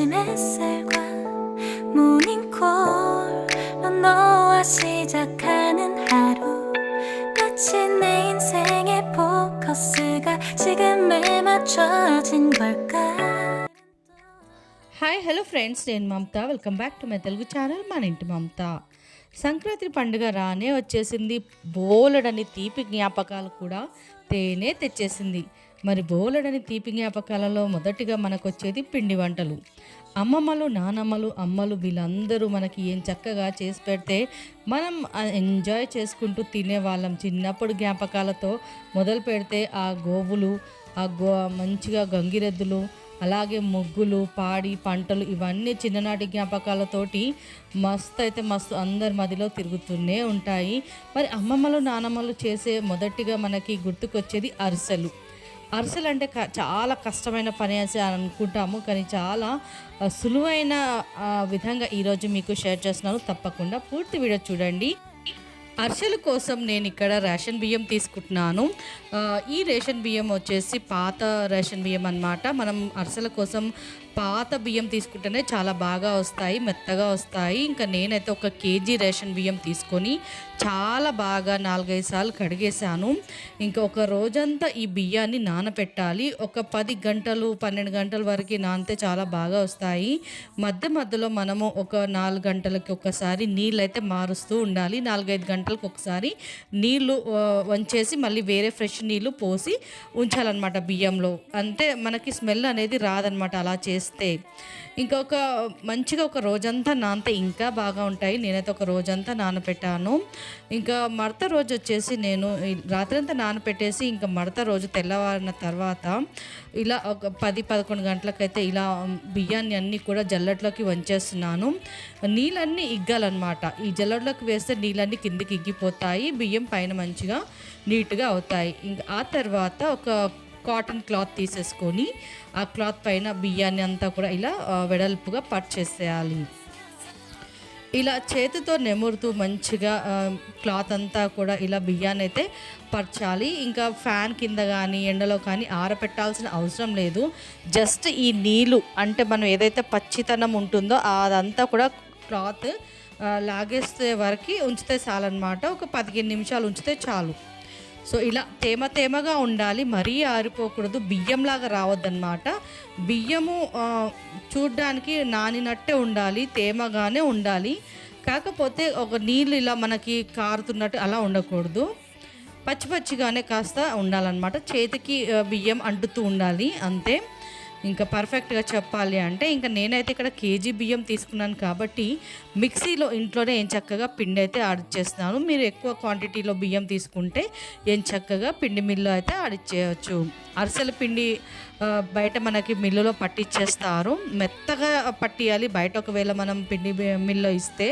아침 햇살과 모닝콜로 너와 시작하는 하루 마치 내 인생의 포커스가 지금에 맞춰진 걸까 hi hello friends నేను Mamata welcome back to my Telugu channel మన ఇంటి మమత సంక్రాంతి పండుగ రానే వచ్చేసింది బోలెడని తీపి జ్ఞాపకాలు కూడా తేనే తెచ్చేసింది మరి బోలెడని తీపి జ్ఞాపకాలలో మొదటిగా మనకు వచ్చేది పిండి వంటలు. అమ్మమ్మలు నానమ్మలు అమ్మలు వీళ్ళందరూ మనకి ఏం చక్కగా చేసి పెడితే మనం ఎంజాయ్ చేసుకుంటూ తినేవాళ్ళం. చిన్నప్పుడు జ్ఞాపకాలతో మొదలు పెడితే ఆ గోవులు ఆ గో మంచిగా గంగిరెద్దులు అలాగే ముగ్గులు పాడి పంటలు ఇవన్నీ చిన్ననాటి జ్ఞాపకాలతోటి మస్తు అయితే మస్తు అందరి మదిలో తిరుగుతూనే ఉంటాయి. మరి అమ్మమ్మలు నానమ్మలు చేసే మొదటిగా మనకి గుర్తుకొచ్చేది అరిసెలు. అరిసెలు అంటే క- చాలా కష్టమైన పని అని అనుకుంటాము. కానీ చాలా సులువైన విధంగా ఈరోజు మీకు షేర్ చేస్తున్నాను. తప్పకుండా పూర్తి వీడియో చూడండి. అరిసెల కోసం నేను ఇక్కడ రేషన్ బియ్యం తీసుకుంటున్నాను. ఈ రేషన్ బియ్యం వచ్చేసి పాత రేషన్ బియ్యం అన్నమాట. మనం అరిసెల కోసం పాత బియ్యం తీసుకుంటేనే చాలా బాగా వస్తాయి మెత్తగా వస్తాయి. ఇంకా నేనైతే ఒక కేజీ రేషన్ బియ్యం తీసుకొని చాలా బాగా నాలుగైదు సార్లు కడిగేశాను. ఇంకా ఒక రోజంతా ఈ బియ్యాన్ని నానపెట్టాలి. ఒక పది గంటలు పన్నెండు గంటల వరకు నానితే చాలా బాగా వస్తాయి. మధ్య మధ్యలో మనము ఒక నాలుగు గంటలకి ఒకసారి నీళ్ళు అయితే మారుస్తూ ఉండాలి. నాలుగైదు గంటలకు ఒకసారి నీళ్ళు వంచేసి మళ్ళీ వేరే ఫ్రెష్ నీళ్ళు పోసి ఉంచాలన్నమాట బియ్యంలో. అంటే మనకి స్మెల్ అనేది రాదనమాట అలా చేసి చేస్తే ఇంకొక మంచిగా ఒక రోజంతా నానితే ఇంకా బాగా ఉంటాయి. నేనైతే ఒక రోజంతా నానపెట్టాను. ఇంకా మడత రోజు వచ్చేసి నేను రాత్రంతా నానపెట్టేసి ఇంకా మడత రోజు తెల్లవారిన తర్వాత ఇలా ఒక పది పదకొండు గంటలకైతే ఇలా బియ్యాన్ని అన్నీ కూడా జల్లట్లోకి వంచేస్తున్నాను. నీళ్ళన్నీ ఇగ్గాలన్నమాట. ఈ జల్లట్లోకి వేస్తే నీళ్ళన్నీ కిందికి ఇగ్గిపోతాయి. బియ్యం పైన మంచిగా నీట్గా అవుతాయి. ఇంకా ఆ తర్వాత ఒక కాటన్ క్లాత్ తీసేసుకొని ఆ క్లాత్ పైన బియ్యాన్ని అంతా కూడా ఇలా వెడల్పుగా పట్ చేసేయాలి. ఇలా చేతితో నెమురుతూ మంచిగా క్లాత్ అంతా కూడా ఇలా బియ్యాన్ని అయితే పరచాలి. ఇంకా ఫ్యాన్ కింద కానీ ఎండలో కానీ ఆరపెట్టాల్సిన అవసరం లేదు. జస్ట్ ఈ నీళ్ళు అంటే మనం ఏదైతే పచ్చితనం ఉంటుందో అదంతా కూడా క్లాత్ లాగేసే లాగేస్తే వరకు ఉంచితే చాలన్నమాట. ఒక పదిహేను నిమిషాలు ఉంచితే చాలు. సో ఇలా తేమ తేమగా ఉండాలి మరీ ఆరిపోకూడదు బియ్యంలాగా రావద్దన్నమాట. బియ్యము చూడడానికి చూడ్డానికి నానినట్టే ఉండాలి తేమగానే ఉండాలి. కాకపోతే ఒక నీళ్ళు ఇలా మనకి కారుతున్నట్టు అలా ఉండకూడదు. పచ్చి పచ్చిగానే కాస్త ఉండాలన్నమాట. చేతికి బియ్యం అంటుతూ ఉండాలి అంతే. ఇంకా పర్ఫెక్ట్గా చెప్పాలి అంటే ఇంకా నేనైతే ఇక్కడ కేజీ బియ్యం తీసుకున్నాను కాబట్టి మిక్సీలో ఇంట్లోనే ఏం చక్కగా పిండి అయితే ఆడిచ్చేస్తున్నాను మీరు ఎక్కువ క్వాంటిటీలో బియ్యం తీసుకుంటే ఏం చక్కగా పిండి మిల్లు అయితే ఆడిచ్చేయచ్చు అరిసెల పిండి బయట మనకి మిల్లులో పట్టిచ్చేస్తారు. మెత్తగా పట్టియాలి. బయట ఒకవేళ మనం పిండి మిల్లు ఇస్తే.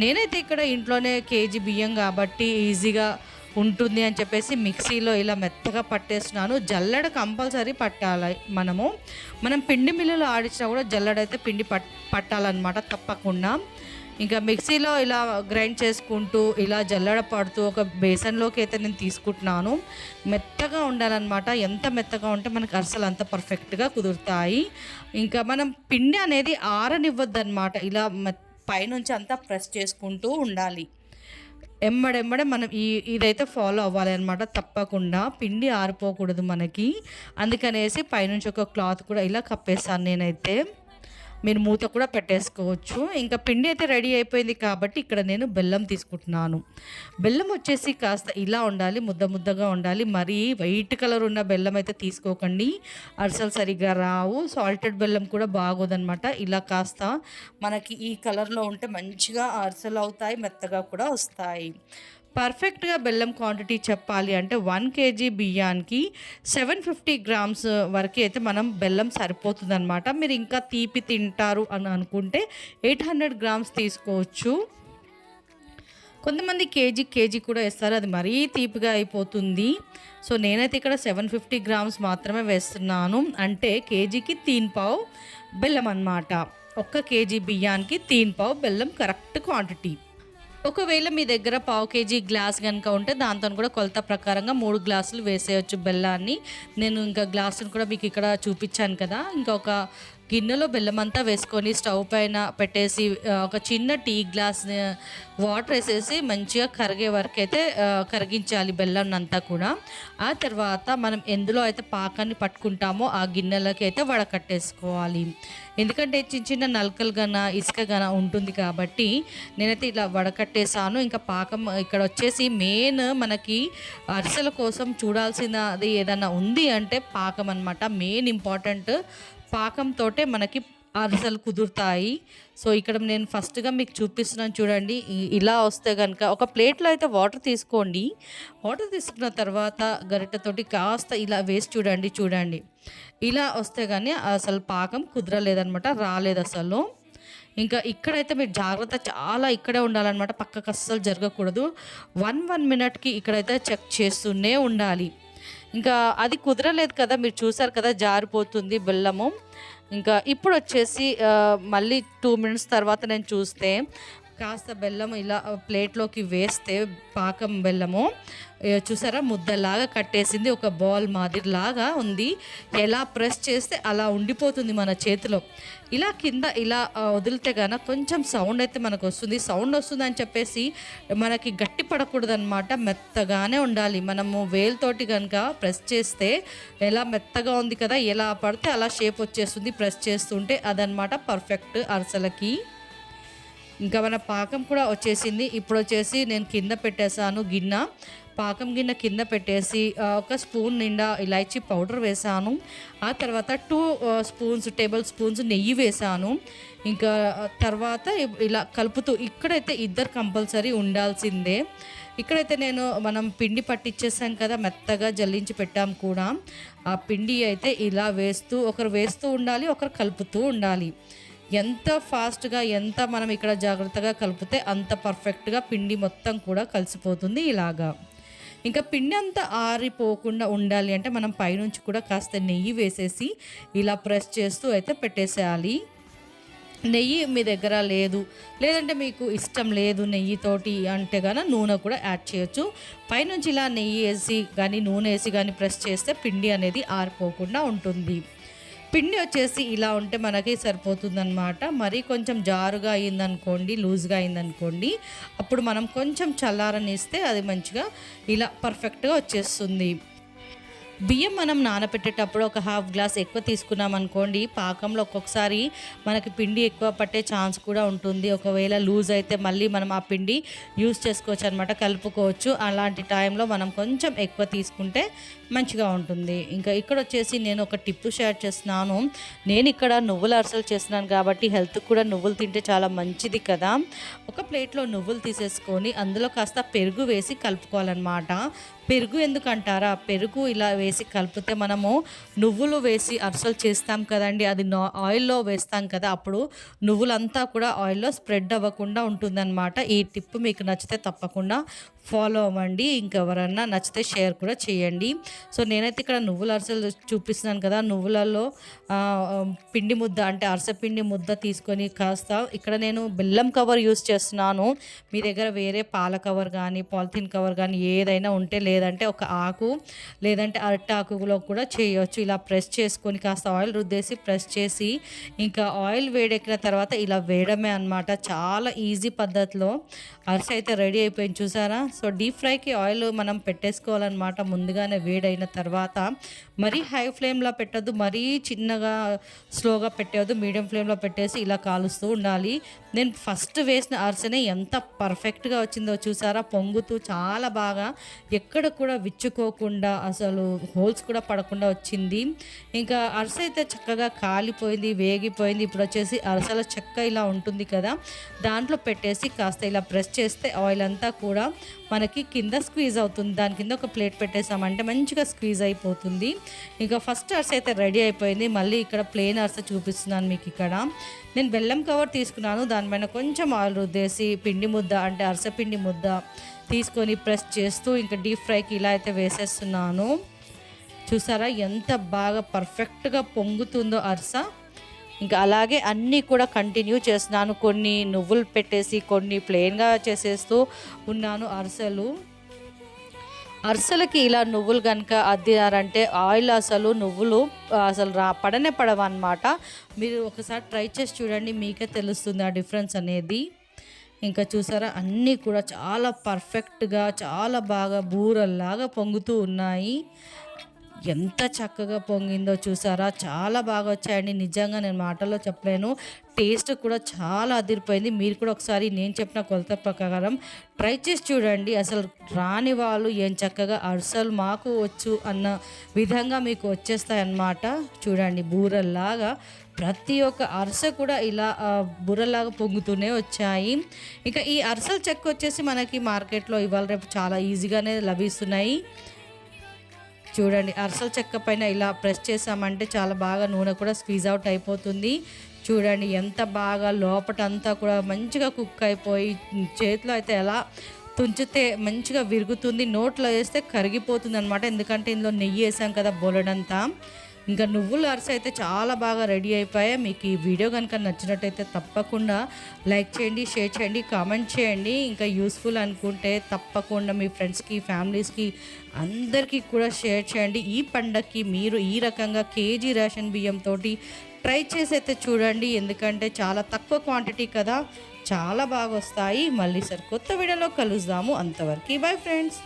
నేనైతే ఇక్కడ ఇంట్లోనే కేజీ బియ్యం కాబట్టి ఈజీగా ఉంటుంది అని చెప్పేసి మిక్సీలో ఇలా మెత్తగా పట్టేస్తున్నాను. జల్లెడ కంపల్సరీ పట్టాలి మనము. మనం పిండి మిల్లులో ఆడించినా కూడా జల్లెడ అయితే పిండి పట్ పట్టాలన్నమాట తప్పకుండా. ఇంకా మిక్సీలో ఇలా గ్రైండ్ చేసుకుంటూ ఇలా జల్లెడ పడుతూ ఒక బేసన్లోకి అయితే నేను తీసుకుంటున్నాను. మెత్తగా ఉండాలన్నమాట. ఎంత మెత్తగా ఉంటే మనకు అసలు అంత పర్ఫెక్ట్గా కుదురుతాయి. ఇంకా మనం పిండి అనేది ఆరనివ్వద్దు అనమాట ఇలా మె- పైనుంచి అంతా ప్రెస్ చేసుకుంటూ ఉండాలి. ఎమ్మడెమ్మడే మనం ఈ ఇదైతే ఫాలో అవ్వాలి అనమాట తప్పకుండా పిండి ఆరిపోకూడదు మనకి. అందుకనేసి పైనుంచి ఒక క్లాత్ కూడా ఇలా కప్పేస్తాను నేనైతే. మీరు మూత కూడా పెట్టేసుకోవచ్చు. ఇంకా పిండి అయితే రెడీ అయిపోయింది కాబట్టి ఇక్కడ నేను బెల్లం తీసుకుంటున్నాను. బెల్లం వచ్చేసి కాస్త ఇలా ఉండాలి ముద్ద ముద్దగా ఉండాలి. మరీ వైట్ కలర్ ఉన్న బెల్లం అయితే తీసుకోకండి. అరిసెలు సరిగ్గా రావు. సాల్టెడ్ బెల్లం కూడా బాగోదన్నమాట. ఇలా కాస్త మనకి ఈ కలర్లో ఉంటే మంచిగా అరిసెలు అవుతాయి మెత్తగా కూడా వస్తాయి. పర్ఫెక్ట్గా బెల్లం క్వాంటిటీ చెప్పాలి అంటే వన్ కేజీ బియ్యానికి సెవెన్ ఫిఫ్టీ గ్రామ్స్ వరకు అయితే మనం బెల్లం సరిపోతుంది అనమాట మీరు ఇంకా తీపి తింటారు అని అనుకుంటే ఎయిట్ హండ్రెడ్ గ్రామ్స్ తీసుకోవచ్చు. కొంతమంది కేజీ కేజీ కూడా వేస్తారు. అది మరీ తీపిగా అయిపోతుంది. సో నేనైతే ఇక్కడ సెవెన్ ఫిఫ్టీ గ్రామ్స్ మాత్రమే వేస్తున్నాను. అంటే కేజీకి తీన్ పావు బెల్లం అన్నమాట. ఒక్క కేజీ బియ్యానికి తీన్ పావు బెల్లం కరెక్ట్ క్వాంటిటీ. ఒకవేళ మీ దగ్గర పావు కేజీ గ్లాస్ కనుక ఉంటే దాంతో కూడా కొలత ప్రకారంగా మూడు గ్లాసులు వేసేయచ్చు బెల్లాన్ని. నేను ఇంకా గ్లాసును కూడా మీకు ఇక్కడ చూపించాను కదా. ఇంకా ఒక గిన్నెలో బెల్లం అంతా వేసుకొని స్టవ్ పైన పెట్టేసి ఒక చిన్న టీ గ్లాస్ వాటర్ వేసేసి మంచిగా కరిగే వరకు అయితే కరిగించాలి బెల్లం అంతా కూడా. ఆ తర్వాత మనం ఎందులో అయితే పాకాన్ని పట్టుకుంటామో ఆ గిన్నెలకి అయితే వడకట్టేసుకోవాలి ఎందుకంటే చిన్న చిన్న నలకలు గన ఇసుక గన ఉంటుంది కాబట్టి నేనైతే ఇలా వడకట్టేసాను ఇంకా పాకం ఇక్కడ వచ్చేసి మెయిన్ మనకి అరిసెల కోసం చూడాల్సినది ఏదైనా ఉంది అంటే పాకం అనమాట మెయిన్ ఇంపార్టెంట్ పాకంతోటే మనకి అరిసెలు కుదురుతాయి. సో ఇక్కడ నేను ఫస్ట్గా మీకు చూపిస్తున్నాను చూడండి. ఇలా వస్తే కనుక ఒక ప్లేట్లో అయితే వాటర్ తీసుకోండి. వాటర్ తీసుకున్న తర్వాత గరిటెతోటి కాస్త ఇలా వేసి చూడండి చూడండి. ఇలా వస్తే కానీ అసలు పాకం కుదరలేదనమాట రాలేదు అసలు. ఇంకా ఇక్కడైతే మీరు జాగ్రత్త చాలా ఇక్కడే ఉండాలన్నమాట పక్కకు అస్సలు జరగకూడదు. వన్ వన్ మినిట్కి ఇక్కడైతే చెక్ చేస్తూనే ఉండాలి. ఇంకా అది కుదరలేదు కదా మీరు చూసారు కదా జారిపోతుంది బెల్లము. ఇంకా ఇప్పుడు వచ్చేసి మళ్ళీ టూ మినిట్స్ తర్వాత నేను చూస్తే కాస్త బెల్లం ఇలా ప్లేట్లోకి వేస్తే పాకం బెల్లము. చూసారా? ముద్దలాగా కట్టేసింది ఒక బాల్ మాదిరిలాగా ఉంది. ఎలా ప్రెస్ చేస్తే అలా ఉండిపోతుంది మన చేతిలో. ఇలా కింద ఇలా వదిలితే గాన కొంచెం సౌండ్ అయితే మనకు వస్తుంది. సౌండ్ వస్తుంది అని చెప్పేసి మనకి గట్టి పడకూడదు అనమాట మెత్తగానే ఉండాలి. మనము వేలుతోటి కనుక ప్రెస్ చేస్తే ఎలా మెత్తగా ఉంది కదా ఎలా పడితే అలా షేప్ వచ్చేస్తుంది ప్రెస్ చేస్తుంటే. అదనమాట పర్ఫెక్ట్ అరసలకి. ఇంకా మన పాకం కూడా వచ్చేసింది. ఇప్పుడు వచ్చేసి నేను కింద పెట్టేశాను గిన్నె. పాకం గిన్నె కింద పెట్టేసి ఒక స్పూన్ నిండా ఇలాచీ పౌడర్ వేసాను ఆ తర్వాత టూ స్పూన్స్ టేబుల్ స్పూన్స్ నెయ్యి వేసాను ఇంకా తర్వాత ఇలా కలుపుతూ ఇక్కడైతే ఇద్దరు కంపల్సరీ ఉండాల్సిందే. ఇక్కడైతే నేను మనం పిండి పట్టించేసాం కదా మెత్తగా జల్లించి పెట్టాం కూడా. ఆ పిండి అయితే ఇలా వేస్తూ ఒకరు వేస్తూ ఉండాలి ఒకరు కలుపుతూ ఉండాలి. ఎంత ఫాస్ట్గా ఎంత మనం ఇక్కడ జాగ్రత్తగా కలిపితే అంత పర్ఫెక్ట్గా పిండి మొత్తం కూడా కలిసిపోతుంది ఇలాగా. ఇంకా పిండి అంతా ఆరిపోకుండా ఉండాలి అంటే మనం పైనుంచి కూడా కాస్త నెయ్యి వేసేసి ఇలా ప్రెస్ చేస్తూ అయితే పెట్టేసేయాలి. నెయ్యి మీ దగ్గర లేదు లేదంటే మీకు ఇష్టం లేదు నెయ్యితోటి అంటే కానీ నూనె కూడా యాడ్ చేయొచ్చు. పైనుంచి ఇలా నెయ్యి వేసి కానీ నూనె వేసి కానీ ప్రెస్ చేస్తే పిండి అనేది ఆరిపోకుండా ఉంటుంది. పిండి వచ్చేసి ఇలా ఉంటే మనకి సరిపోతుందన్నమాట. మరీ కొంచెం జారుగా అయిందనుకోండి లూజ్గా అయిందనుకోండి అప్పుడు మనం కొంచెం చల్లారనిస్తే అది మంచిగా ఇలా పర్ఫెక్ట్గా వచ్చేస్తుంది. బియ్యం మనం నానబెట్టేటప్పుడు ఒక హాఫ్ గ్లాస్ ఎక్కువ తీసుకున్నాం అనుకోండి పాకంలో ఒక్కొక్కసారి మనకి పిండి ఎక్కువ పట్టే ఛాన్స్ కూడా ఉంటుంది. ఒకవేళ లూజ్ అయితే మళ్ళీ మనం ఆ పిండి యూజ్ చేసుకోవచ్చు అనమాట కలుపుకోవచ్చు. అలాంటి టైంలో మనం కొంచెం ఎక్కువ తీసుకుంటే మంచిగా ఉంటుంది. ఇంకా ఇక్కడ వచ్చేసి నేను ఒక టిప్ షేర్ చేస్తున్నాను. నేను ఇక్కడ నువ్వుల అరసలు చేస్తున్నాను కాబట్టి హెల్త్ కూడా నువ్వులు తింటే చాలా మంచిది కదా. ఒక ప్లేట్లో నువ్వులు తీసేసుకొని అందులో కాస్త పెరుగు వేసి కలుపుకోవాలన్నమాట. పెరుగు ఎందుకంటారా? పెరుగు ఇలా వేసి కలిపితే మనము నువ్వులు వేసి అరసలు చేస్తాం కదండి. అది నా ఆయిల్లో వేస్తాం కదా. అప్పుడు నువ్వులంతా కూడా ఆయిల్లో స్ప్రెడ్ అవ్వకుండా ఉంటుందన్నమాట. ఈ టిప్ మీకు నచ్చితే తప్పకుండా ఫాలో అవ్వండి. ఇంకెవరన్నా నచ్చితే షేర్ కూడా చేయండి. సో నేనైతే ఇక్కడ నువ్వుల అరిసెలు చూపిస్తున్నాను కదా. నువ్వులలో పిండి ముద్ద అంటే అరిసె పిండి ముద్ద తీసుకొని కాస్త ఇక్కడ నేను బెల్లం కవర్ యూస్ చేస్తున్నాను. మీ దగ్గర వేరే పాల కవర్ కానీ పాలిథిన్ కవర్ కానీ ఏదైనా ఉంటే లేదంటే ఒక ఆకు లేదంటే అరటి ఆకులో కూడా చేయవచ్చు ఇలా ప్రెస్ చేసుకొని కాస్త ఆయిల్ రుద్దేసి ప్రెస్ చేసి ఇంకా ఆయిల్ వేడెక్కిన తర్వాత ఇలా వేయడమే అన్నమాట. చాలా ఈజీ పద్ధతిలో. అరిసె అయితే రెడీ అయిపోయింది. చూసారా? సో డీప్ ఫ్రైకి ఆయిల్ మనం పెట్టేసుకోవాలన్నమాట ముందుగానే వేడైన తర్వాత. మరీ హై ఫ్లేమ్లో పెట్టద్దు మరీ చిన్నగా స్లోగా పెట్టవద్దు మీడియం ఫ్లేమ్లో పెట్టేసి ఇలా కాలుస్తూ ఉండాలి. నేను ఫస్ట్ వేసిన అరిసెనే ఎంత పర్ఫెక్ట్గా వచ్చిందో చూసారా? పొంగుతూ చాలా బాగా. ఎక్కడ కూడా విచ్చుకోకుండా అసలు హోల్స్ కూడా పడకుండా వచ్చింది. ఇంకా అరిసె అయితే చక్కగా కాలిపోయింది వేగిపోయింది. ఇప్పుడు వచ్చేసి అరసల చెక్క ఇలా ఉంటుంది కదా దాంట్లో పెట్టేసి కాస్త ఇలా ప్రెస్ చేస్తే ఆయిల్ అంతా కూడా మనకి కింద స్క్వీజ్ అవుతుంది. దాని కింద ఒక ప్లేట్ పెట్టేసామంటే మంచిగా స్క్వీజ్ అయిపోతుంది. ఇంకా ఫస్ట్ అర్స్ అయితే రెడీ అయిపోయింది. మళ్ళీ ఇక్కడ ప్లెయిన్ అర్స్ చూపిస్తున్నాను మీకు ఇక్కడ. నేను బెల్లం కవర్ తీసుకున్నాను. దానిపైన కొంచెం ఆయిల్ రుద్దేసి పిండి ముద్ద అంటే అరస పిండి ముద్ద తీసుకొని ప్రెస్ చేస్తూ ఇంకా డీప్ ఫ్రైకి ఇలా అయితే వేసేస్తున్నాను. చూసారా ఎంత బాగా పర్ఫెక్ట్గా పొంగుతుందో అరస. ఇంకా అలాగే అన్నీ కూడా కంటిన్యూ చేస్తున్నాను. కొన్ని నువ్వులు పెట్టేసి కొన్ని ప్లెయిన్గా చేసేస్తూ ఉన్నాను అరసలు. అరిసెలకి ఇలా నువ్వులు కనుక అద్దినారంటే ఆయిల్ అసలు నువ్వులు అసలు రా పడనే పడవన్నమాట. మీరు ఒకసారి ట్రై చేసి చూడండి మీకే తెలుస్తుంది ఆ డిఫరెన్స్ అనేది. ఇంకా చూసారా అన్నీ కూడా చాలా పర్ఫెక్ట్గా చాలా బాగా బూరల్లాగా పొంగుతూ ఉన్నాయి. ఎంత చక్కగా పొంగిందో చూసారా? చాలా బాగా వచ్చాయండి. నిజంగా నేను మాటల్లో చెప్పలేను. టేస్ట్ కూడా చాలా అదిరిపోయింది. మీరు కూడా ఒకసారి నేను చెప్పిన కొలత ప్రకారం ట్రై చేసి చూడండి. అసలు రాని వాళ్ళు ఏం చక్కగా అరిసెలు మాకు వచ్చు అన్న విధంగా మీకు వచ్చేస్తాయన్నమాట. చూడండి బూరల్లాగా ప్రతి ఒక్క అరస కూడా ఇలా బుర్రలాగా పొంగుతూనే వచ్చాయి. ఇంకా ఈ అరసలు చెక్క వచ్చేసి మనకి మార్కెట్లో ఇవాళ రేపు చాలా ఈజీగానే లభిస్తున్నాయి. చూడండి అరసల చెక్క పైన ఇలా ప్రెస్ చేసామంటే చాలా బాగా నూనె కూడా స్క్వీజ్ అవుట్ అయిపోతుంది. చూడండి ఎంత బాగా లోపటంతా కూడా మంచిగా కుక్ అయిపోయి చేతిలో అయితే ఎలా తుంచితే మంచిగా విరుగుతుంది నోట్లో వేస్తే కరిగిపోతుంది అనమాట ఎందుకంటే ఇందులో నెయ్యి వేసాం కదా బొలడంతా. ఇంకా నువ్వుల అరస అయితే చాలా బాగా రెడీ అయిపోయాయి మీకు ఈ వీడియో కనుక నచ్చినట్టయితే తప్పకుండా లైక్ చేయండి షేర్ చేయండి కామెంట్ చేయండి. ఇంకా యూస్ఫుల్ అనుకుంటే తప్పకుండా మీ ఫ్రెండ్స్కి ఫ్యామిలీస్కి అందరికీ కూడా షేర్ చేయండి. ఈ పండగకి మీరు ఈ రకంగా కేజీ రేషన్ బియ్యంతో ట్రై చేసి అయితే చూడండి. ఎందుకంటే చాలా తక్కువ క్వాంటిటీ కదా. చాలా బాగా వస్తాయి. మళ్ళీ సార్ కొత్త వీడియోలో కలుద్దాము. అంతవరకు బాయ్ ఫ్రెండ్స్.